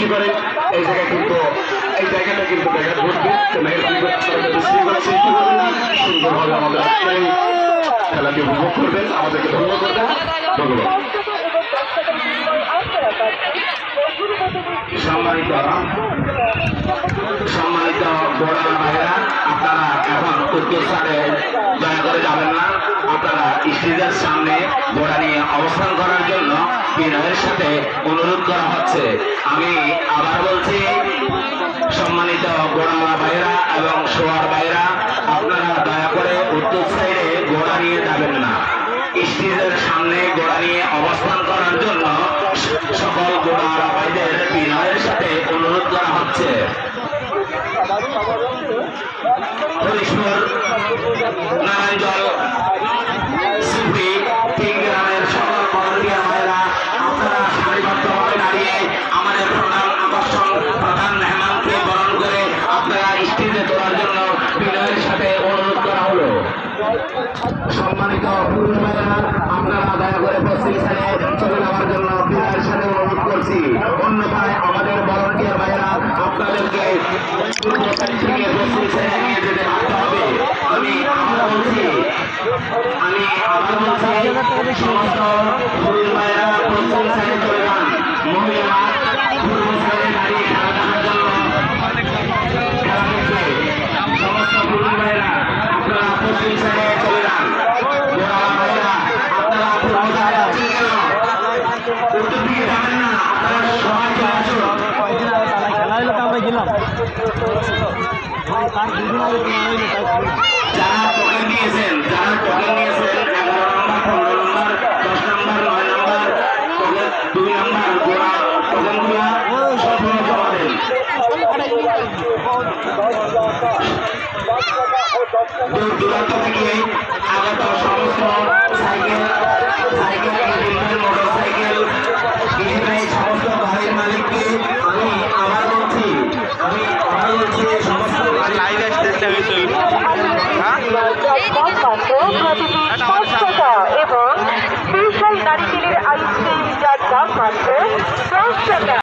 সৃষ্টি করে। এই জায়গায় কিন্তু এই জায়গাটা কিন্তু দেখা ঘটবে। করবেন সুন্দরভাবে আমাদের এই খেলাকে উপভোগ করবেন আমাদেরকে ধন্য করবেন ধন্যবাদ। সম্মানিত সম্মানিত বড় আপনারা এখন উত্তর সারে দয়া করে যাবেন না। স্টেজের সামনে ঘোড়া নিয়ে অবস্থান করার জন্য বিনয়ের সাথে অনুরোধ করা হচ্ছে। আমি আবার বলছি, সম্মানিত গোড়ালা ভাইরা এবং সোয়ার ভাইরা আপনারা দয়া করে উত্তর সাইডে ঘোড়া নিয়ে যাবেন না। স্টেজের সামনে ঘোড়া নিয়ে অবস্থান করার জন্য সকল গোড়ালা ভাইদের বিনয়ের সাথে অনুরোধ করা হচ্ছে। সম্মানিত আপনারা দয়া করে পশ্চিম সাইডে চলে যাওয়ার জন্য বিনয়ের সাথে অনুরোধ করছি। অন্যথায় আমাদের ভলান্টিয়ার ভাইরা আপনাদেরকে আমি আবার আমি আবার পুরুষ ভাইরা পশ্চিম সাইডে চলে যান মহিলারা পূর্ব সাইডে দাঁড়িয়ে খেলা দেখার জন্য খেলা দেখবে সমস্ত পুরুষ ভাইরা আপনারা পশ্চিম সাইডে চলে যান গোড়া ভাইরা আপনারা পূর্ব সাইডে আছেন কেন উত্তর দিকে যাবেন না আপনারা সবাই চলে আসুন খেলা হইলে তো আমরা গেলাম তার দুদিন আগে তো না হইলে তাই যারা টোকেন নিয়েছেন যারা টোকেন দূর দূরান্ত থেকে আগত সমস্ত সাইকেল সাইকেল Hả?